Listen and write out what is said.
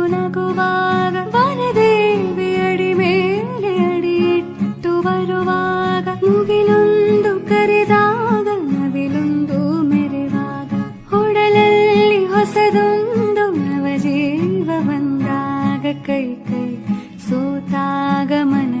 കരുണകുവാക വനദേവി അടിമേലെ അടിയിട്ടു വരുവാക. മുകിലൊന്തു കരുതാക നവിലൊന്തു മെരുവാക. ഉടലಲ್ಲಿ ಹೊಸದೊಂದು ನವಜೀವ ಬಂದಾಗ ಕೈ ಕೈ ಸೋತಾಗ ಮನ